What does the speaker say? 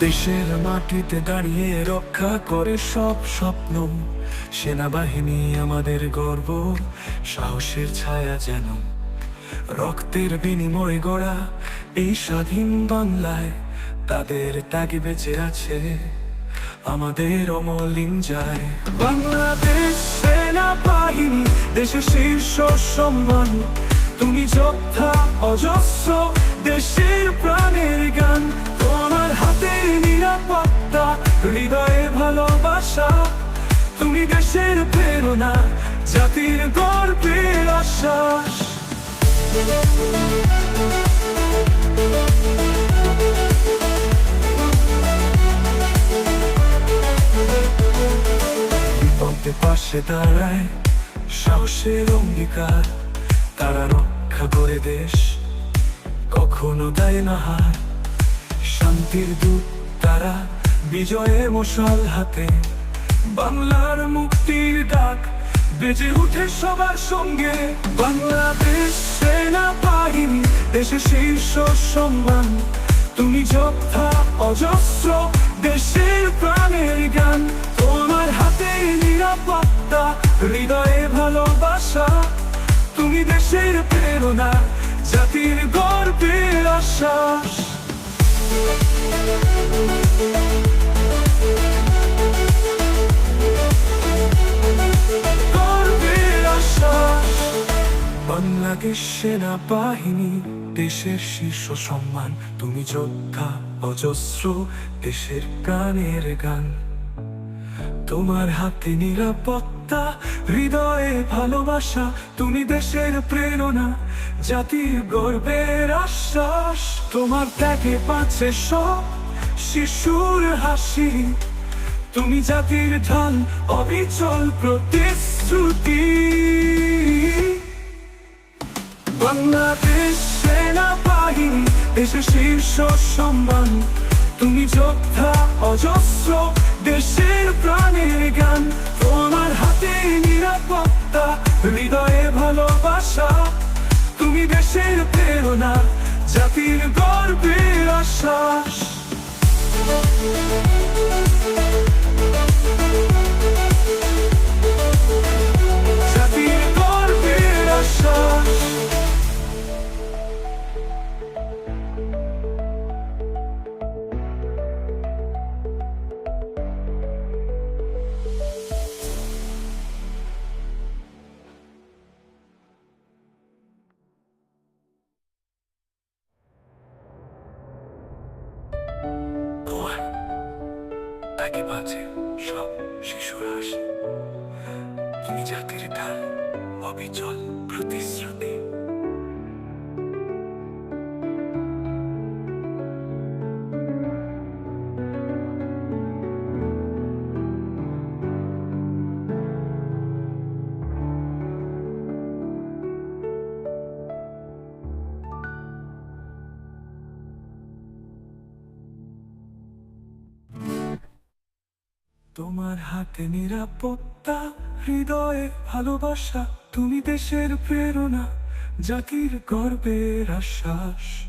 দেশের মাটিতে দাঁড়িয়ে রক্ষা করে সব স্বপ্ন। সেনাবাহিনী আমাদের গর্ব, সাহসের ছায়া যেন। রক্তের বিনিময় গড়া এই স্বাধীন বাংলায় তাদের ত্যাগে বেঁচে আছে, আমাদের অমলিন যায়। বাংলাদেশ সেনাবাহিনী, দেশের শীর্ষ সম্মান। তুমি যোদ্ধা, অজস্র হৃদয়ে ভালোবাসা, তুমি দেশের প্রেরণা, জাতির গর্বের আশ্বাস। পাশে দাঁড়ায় সাহসের অঙ্গীকার, তারা রক্ষা করে দেশ কখনো দেয় না হার। শান্তির দূত তারা বিজয়ে মশাল হাতে, বাংলার মুক্তির ডাক বেজে উঠে সবার সঙ্গে। বাংলাদেশ সেনা বাহিনী দেশের শীর্ষ সম্মান, তুমি যোদ্ধা অজস্র দেশের প্রাণের গান তোমার হাতে নিরাপত্তা, হৃদয়ে ভালোবাসা, তুমি দেশের প্রেরণা, জাতির গর্বের আশ্বাস। বাংলাদেশ সেনাবাহিনী দেশের শীর্ষ সম্মান। তুমি যোদ্ধা অজস্র দেশের গানের গান। তোমার হাতে নিরাপত্তা হৃদয়ে ভালোবাসা, তুমি দেশের প্রেরণা, জাতির গর্বের আশ্বাস, তোমার ত্যাগে পাচ্ছে সব শিশুর হাসি। তুমি জাতির ঢাল, অবিচল প্রতিশ্রুতি। বাংলাদেশ সেনাবাহিনী, দেশের শীর্ষ সম্মান। তুমি যোদ্ধা, অজস্র গর্বের আশ্বাস তাকে বাজে সব শিশুর হাসি তুমি জাতির ঢাল অবিচল প্রতিশ্রুতি। তোমার হাতে নিরাপত্তা হৃদয়ে ভালোবাসা তুমি দেশের প্রেরণা জাতির গর্বের আশ্বাস।